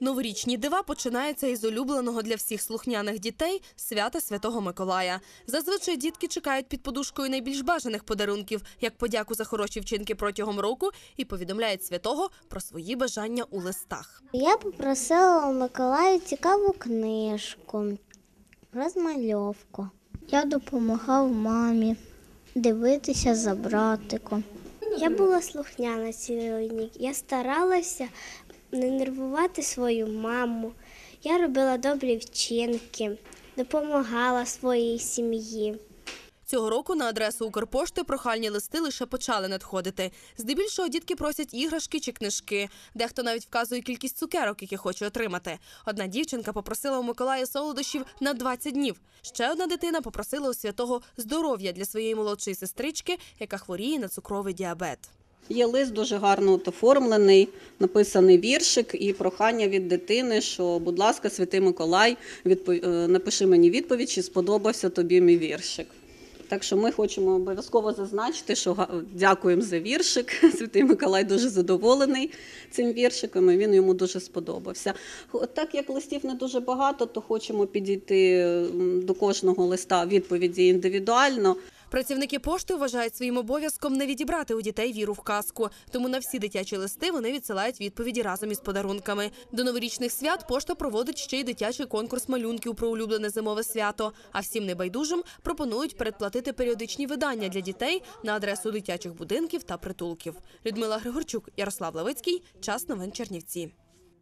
Новорічні дива починаються із улюбленого для всіх слухняних дітей свята Святого Миколая. Зазвичай дітки чекають під подушкою найбільш бажаних подарунків, як подяку за хороші вчинки протягом року, і повідомляють святого про свої бажання у листах. Я попросила у Миколая цікаву книжку, розмальовку. Я допомагав мамі дивитися за братиком. Я була слухняна рік. Я старалася не нервувати свою маму. Я робила добрі вчинки, допомагала своїй сім'ї. Цього року на адресу Укрпошти прохальні листи лише почали надходити. Здебільшого дітки просять іграшки чи книжки. Дехто навіть вказує кількість цукерок, які хоче отримати. Одна дівчинка попросила у Миколая солодощів на 20 днів. Ще одна дитина попросила у святого здоров'я для своєї молодшої сестрички, яка хворіє на цукровий діабет. Є лист дуже гарно оформлений, написаний віршик і прохання від дитини, що, будь ласка, святий Миколай, е, напиши мені відповідь, чи сподобався тобі мій віршик. Так що ми хочемо обов'язково зазначити, що дякуємо за віршик. Святий Миколай дуже задоволений цим віршиком, і він йому дуже сподобався. Так як листів не дуже багато, то хочемо підійти до кожного листа відповіді індивідуально. Працівники пошти вважають своїм обов'язком не відібрати у дітей віру в казку. Тому на всі дитячі листи вони відсилають відповіді разом із подарунками. До новорічних свят пошта проводить ще й дитячий конкурс малюнків про улюблене зимове свято. А всім небайдужим пропонують передплатити періодичні видання для дітей на адресу дитячих будинків та притулків. Людмила Григорчук, Ярослав Лавицький. Час новин Чернівці.